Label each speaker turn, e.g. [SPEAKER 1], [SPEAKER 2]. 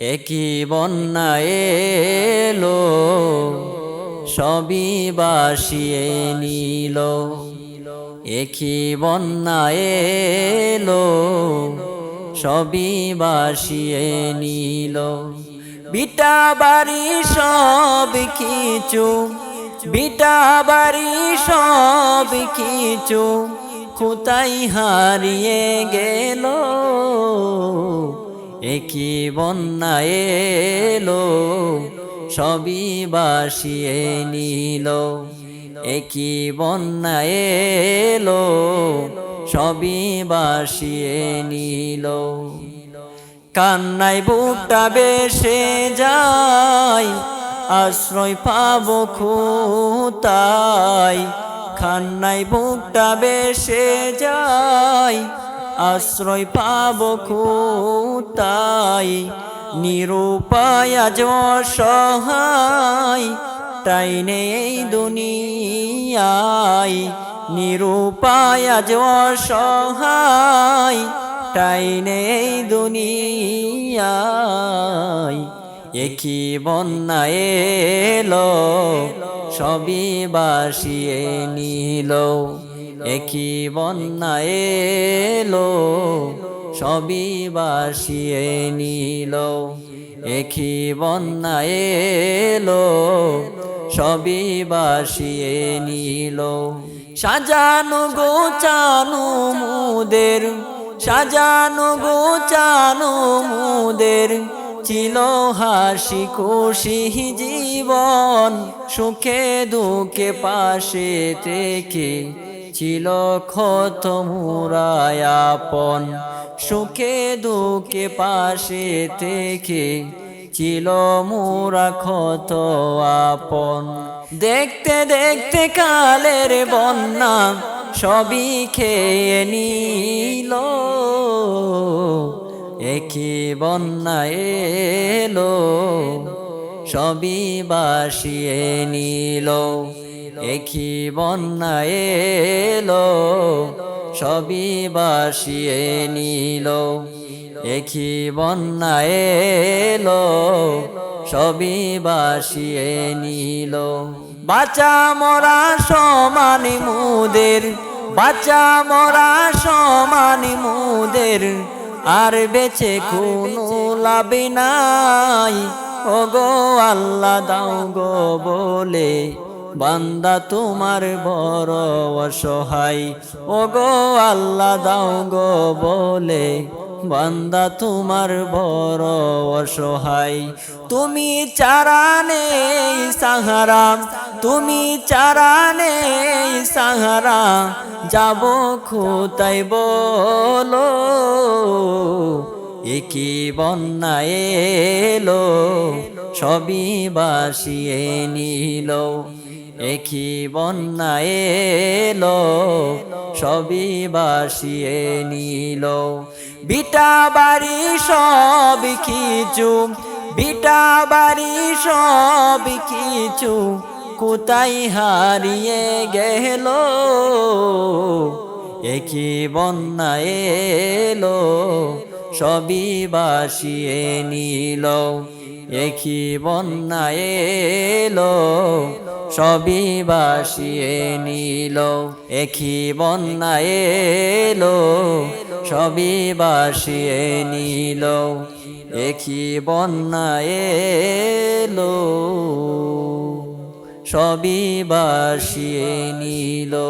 [SPEAKER 1] একই বন্যা এলো, সবই বাসিয়ে নিল। একই বন্যা এলো, সবই বাসিয়ে নিল। বিটা বাড়ি সব কিছু, বিটা বাড়ি সব কিছু কোথায় হারিয়ে গেল? একই বন্যা এলো, সবই বাসিয়ে নিল। একই বন্যা এলো, সবই বাসিয়ে নিল। কান্নাই বুকটা বেসে যায়, আশ্রয় পাবো খুতাই খান্নাই বুকটা বেসে যায় আশ্রয় পাবো খুতাই, নিরুপায় সহায় তাই নেই দুনিয়ায় নিরুপায় সহায় তাই নেই দুনিয়ায় একই বন্যা এলো, সবই বাসিয়ে নিল। একই বন্যা এলো, সবই বাসিয়ে নিল। একই বন্যা এলো, সবই বাসিয়ে নিল। সাজানো গোচানো মুদের, সাজানো গোচানো মুদের, ছিল হাসি খুশি জীবন, সুখে দুঃখে পাশে থেকে ছিল ক্ষত মুরায়াপন সুখে দুঃখে পাশে থেকে ছিল মোরা ক্ষত আপন। দেখতে দেখতে কালের বন্যা সবই খেয়ে নিল। একই বন্যা এলো। সবই বাসিয়ে নিল একই বন্যা এলো সবই বাসিয়ে নিল একই বন্যা এলো সবই বাসিয়ে নিল। বাঁচা মরা সমান মুদের বাঁচা মরা সমান মুদের আর বেছে কোনো লাভ নাই। ও আল্লাহ দাও গো বলে, বান্দা তোমার বড় অসহায়। ও আল্লাহ দাও গো বলে, বান্দা তোমার বড় অসহায়। তুমি চারা নেই সাহারা, তুমি চারা নেই সাহারা, যাব কোথায় বলো। একই বন্যা এলো, সবই বাসিয়ে নিল। একই বন্যা এলো, সবই বাসিয়ে নিল। বিটা বাড়ি সব কিছু, বিটা বাড়ি সব কিছু কোথায় হারিয়ে গেল? একই বন্যা এলো সবই বাসিয়ে নিল, একই বন্যা এলো সবই বাসিয়ে নিল, একই বন্যা এলো সবই বাসিয়ে নিল, একই বন্যা এলো সবই বাসিয়ে নিল।